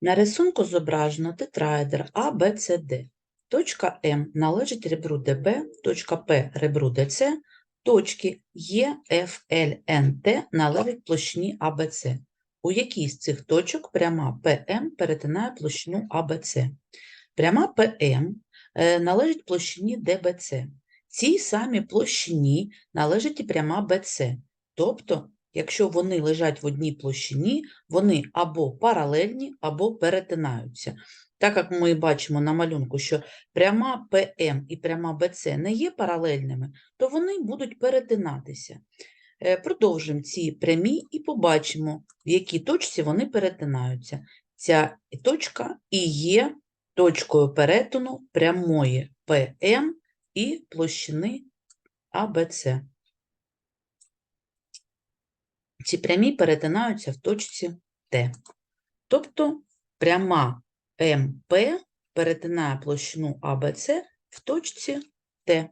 На рисунку зображено тетраедр ABCD. Точка М належить ребру ДБ, точка П ребру ДЦ, точки Е, Ф, Л, Н, Т належать площині АБЦ. У якій з цих точок пряма ПМ перетинає площину АБЦ? Пряма ПМ е, належить площині ДБЦ. Цій самій площині належить і пряма БЦ. Тобто, якщо вони лежать в одній площині, вони або паралельні, або перетинаються. Так як ми бачимо на малюнку, що пряма ПМ і пряма БЦ не є паралельними, то вони будуть перетинатися. Е, Продовжимо ці прямі і побачимо, в якій точці вони перетинаються. Ця точка і є точкою перетину прямої ПМ і площини АБЦ. Ці прямі перетинаються в точці Т. Тобто пряма МП перетинає площину АБЦ в точці Т.